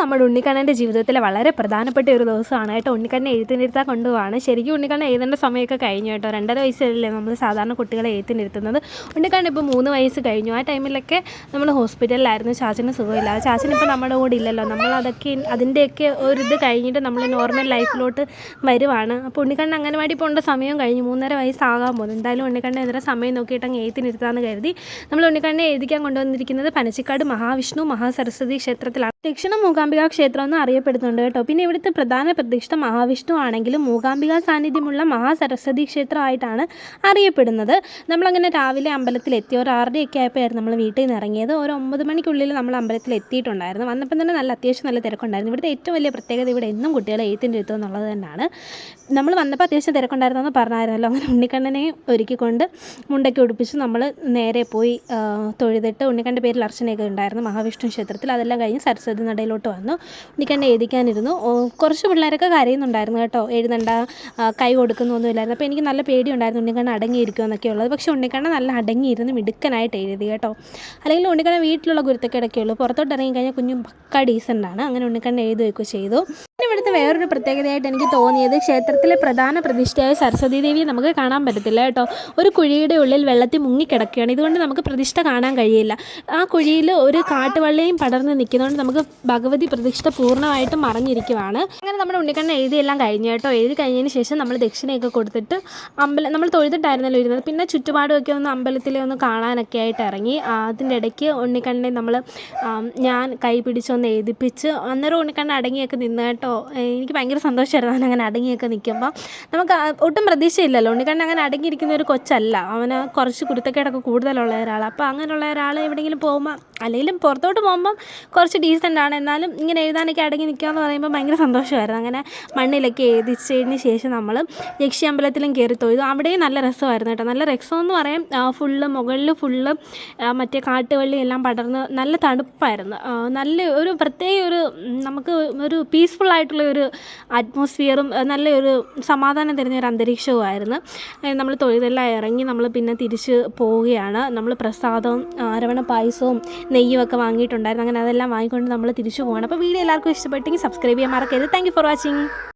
നമ്മുടെ ഉണ്ണിക്കണ്ണന്റെ ജീവിതത്തിലെ വളരെ പ്രധാനപ്പെട്ട ഒരു ദിവസമാണ്. കേട്ടോ ഉണ്ണിക്കണ്ണനെ എഴുത്തിനിരുത്താൻ കൊണ്ടുപോവാണ്. ശരിക്കും ഉണ്ണിക്കണ്ണൻ എഴുതേണ്ട സമയമൊക്കെ കഴിഞ്ഞു കേട്ടോ. രണ്ടര വയസ്സിലല്ലേ നമ്മൾ സാധാരണ കുട്ടികളെ എഴുത്തിനിരുത്തുന്നത്. ഉണ്ണിക്കണ്ണൻ ഇപ്പോൾ മൂന്ന് വയസ്സ് കഴിഞ്ഞു. ആ ടൈമിലൊക്കെ നമ്മൾ ഹോസ്പിറ്റലിലായിരുന്നു. ചാച്ചന് സുഖമില്ല. ചാച്ചൻ ഇപ്പോൾ നമ്മുടെ കൂടെ ഇല്ലല്ലോ. നമ്മൾ അതൊക്കെ അതിന്റെയൊക്കെ ഒരു ഇത് കഴിഞ്ഞിട്ട് നമ്മൾ നോർമൽ ലൈഫിലോട്ട് വരുവാണ്. അപ്പോൾ ഉണ്ണിക്കണ്ണൻ അംഗനവാടി പോകേണ്ട സമയം കഴിഞ്ഞു. മൂന്നര വയസ്സാകാൻ പോകുന്നു. എന്തായാലും ഉണ്ണിക്കണ്ണൻ എതിരെ സമയം നോക്കിയിട്ട് അങ്ങ് എഴുത്തിനിരുത്താമെന്ന് കരുതി. നമ്മൾ ഉണ്ണിക്കണ്ണനെ എഴുതിക്കാൻ കൊണ്ടുവന്നിരിക്കുന്നത് പനച്ചിക്കാട് മഹാവിഷ്ണു മഹാസരസ്വതി ക്ഷേത്രത്തിലാണ്. ദക്ഷിണ മൂകാംബിക ക്ഷേത്രം എന്ന് അറിയപ്പെടുന്നുണ്ട് കേട്ടോ. പിന്നെ ഇവിടുത്തെ പ്രധാന പ്രതിഷ്ഠ മഹാവിഷ്ണു ആണെങ്കിലും മൂകാംബിക സാന്നിധ്യമുള്ള മഹാസരസ്വതി ക്ഷേത്രമായിട്ടാണ് അറിയപ്പെടുന്നത്. നമ്മളങ്ങനെ രാവിലെ അമ്പലത്തിൽ എത്തി ഒരു ആറരയൊക്കെ ആയപ്പോഴായിരുന്നു നമ്മൾ വീട്ടിൽ നിന്ന് ഇറങ്ങിയത്. ഒരു ഒമ്പത് മണിക്കുള്ളിൽ നമ്മൾ അമ്പലത്തിൽ എത്തിയിട്ടുണ്ടായിരുന്നു. വന്നപ്പം തന്നെ നല്ല അത്യാവശ്യം നല്ല തിരക്കുണ്ടായിരുന്നു. ഇവിടുത്തെ ഏറ്റവും വലിയ പ്രത്യേകത ഇവിടെ എന്നും കുട്ടികളെ എഴുത്തിന്റെ എത്തുക എന്നുള്ളത് തന്നെയാണ്. നമ്മൾ വന്നപ്പോൾ അത്യാവശ്യം തിരക്കുണ്ടായിരുന്നെന്ന് പറഞ്ഞായിരുന്നല്ലോ. അങ്ങനെ ഉണ്ണിക്കണ്ണനെ ഒരുക്കിക്കൊണ്ട് മുണ്ടൊക്കെ ഉടുപ്പിച്ച് നമ്മൾ നേരെ പോയി തൊഴുതിട്ട് ഉണ്ണിക്കണ്ണന്റെ പേരിൽ അർച്ചനയൊക്കെ ഉണ്ടായിരുന്നു മഹാവിഷ്ണു ക്ഷേത്രത്തിൽ. അതെല്ലാം കഴിഞ്ഞ് സരസ്വതി നടയിലോട്ട് വന്നു. ഉണ്ണിക്കണ്ണനെ എഴുതിക്കാനിരുന്നു. കുറച്ച് പിള്ളേരൊക്കെ കരയുന്നുണ്ടായിരുന്നു കേട്ടോ. എഴുതണ്ട കൈ കൊടുക്കുന്നൊന്നുമില്ലായിരുന്നു അപ്പോൾ എനിക്ക് നല്ല പേടിയുണ്ടായിരുന്നു ഉണ്ണിക്കണ്ണ അടങ്ങിയിരിക്കുമോ എന്നൊക്കെ ഉള്ളത്. പക്ഷേ ഉണ്ണിക്കണ്ണ നല്ല അടങ്ങിയിരുന്ന് മിടുക്കനായിട്ട് എഴുതി കേട്ടോ. അല്ലെങ്കിൽ ഉണ്ണിക്കണ്ണ വീട്ടിലുള്ള ഗുരുത്തക്കേടൊക്കെ ഉള്ളൂ. പുറത്തോട്ട് ഇറങ്ങി കഴിഞ്ഞാൽ കുഞ്ഞു പക്ക ഡീസന്റാണ് അങ്ങനെ ഉണ്ണിക്കണ്ണ എഴുതി വയ്ക്കുകയോ ചെയ്തു. ഇവിടുത്തെ വേറൊരു പ്രത്യേകതയായിട്ട് എനിക്ക് തോന്നിയത് ക്ഷേത്രത്തിലെ പ്രധാന പ്രതിഷ്ഠയായ സരസ്വതി ദേവിയെ നമുക്ക് കാണാൻ പറ്റത്തില്ല കേട്ടോ. ഒരു കുഴിയുടെ ഉള്ളിൽ വെള്ളത്തിൽ മുങ്ങിക്കിടക്കുകയാണ്. ഇതുകൊണ്ട് നമുക്ക് പ്രതിഷ്ഠ കാണാൻ കഴിയില്ല. ആ കുഴിയിൽ ഒരു കാട്ടുവള്ളിയും പടർന്ന് നിൽക്കുന്നതുകൊണ്ട് നമുക്ക് ഭഗവതി പ്രതിഷ്ഠ പൂർണമായിട്ടും മറഞ്ഞിരിക്കുവാണ് അങ്ങനെ നമ്മുടെ ഉണ്ണിക്കണ്ണൻ എഴുതിയെല്ലാം കഴിഞ്ഞു കേട്ടോ. എഴുതി കഴിഞ്ഞതിന് ശേഷം നമ്മൾ ദക്ഷിണയൊക്കെ കൊടുത്തിട്ട് അമ്പലം നമ്മൾ തൊഴുതിട്ടായിരുന്നല്ലോ ഇരുന്നത്. പിന്നെ ചുറ്റുപാടുമൊക്കെ ഒന്ന് അമ്പലത്തിലെ ഒന്ന് കാണാനൊക്കെ ആയിട്ട് ഇറങ്ങി. അതിന്റെ ഇടയ്ക്ക് ഉണ്ണിക്കണ്ണനെ നമ്മൾ ഞാൻ കൈ പിടിച്ചൊന്ന് എഴുതിപ്പിച്ച് അന്നേരം ഉണ്ണിക്കണ്ണൻ അടങ്ങിയൊക്കെ നിന്ന് കേട്ടോ. എനിക്ക് ഭയങ്കര സന്തോഷമായിരുന്നു അവൻ അങ്ങനെ അടങ്ങിയൊക്കെ നിൽക്കുമ്പോൾ നമുക്ക് ഒട്ടും പ്രതീക്ഷയില്ലല്ലോ. ഉണ്ണിക്കണ്ണൻ അങ്ങനെ അടങ്ങിയിരിക്കുന്ന ഒരു കൊച്ചല്ല. അവന് കുറച്ച് കുരുത്തക്കേടൊക്കെ കൂടുതലുള്ള ഒരാളാണ് അപ്പോൾ അങ്ങനെയുള്ള ഒരാൾ എവിടെയെങ്കിലും പോകുമ്പോൾ അല്ലെങ്കിലും പുറത്തോട്ട് പോകുമ്പം കുറച്ച് ഡീസന്റ് ആണ്. എന്നാലും ഇങ്ങനെ എഴുതാനൊക്കെ അടങ്ങി നിൽക്കുക എന്ന് പറയുമ്പോൾ ഭയങ്കര സന്തോഷമായിരുന്നു. അങ്ങനെ മണ്ണിലൊക്കെ എഴുതിച്ചതിന് ശേഷം നമ്മൾ യക്ഷി അമ്പലത്തിലും കയറി തൊഴുതു. അവിടെയും നല്ല രസമായിരുന്നു കേട്ടോ. നല്ല രസമെന്ന് പറയാം ഫുള്ള് മുകളിൽ ഫുള്ള് മറ്റേ കാട്ടുവള്ളി എല്ലാം പടർന്ന് നല്ല തണുപ്പായിരുന്നു. നല്ല ഒരു പ്രത്യേക ഒരു നമുക്ക് ഒരു പീസ്ഫുൾ ആയിട്ടുള്ള ഒരു അറ്റ്മോസ്ഫിയറും നല്ലൊരു സമാധാനം തരുന്ന ഒരു അന്തരീക്ഷവുമായിരുന്നു നമ്മൾ തൊഴുതെല്ലാം ഇറങ്ങി നമ്മൾ പിന്നെ തിരിച്ച് പോവുകയാണ്. നമ്മൾ പ്രസാദവും അരവണ പായസവും നെയ്യും ഒക്കെ വാങ്ങിയിട്ടുണ്ടായിരുന്നു. അങ്ങനെ അതെല്ലാം വാങ്ങിക്കൊണ്ട് നമ്മൾ തിരിച്ചു പോകണം അപ്പോൾ വീഡിയോ എല്ലാവർക്കും ഇഷ്ടപ്പെട്ടെങ്കിൽ സബ്സ്ക്രൈബ് ചെയ്യാൻ മറക്കരുത്. Thank you for watching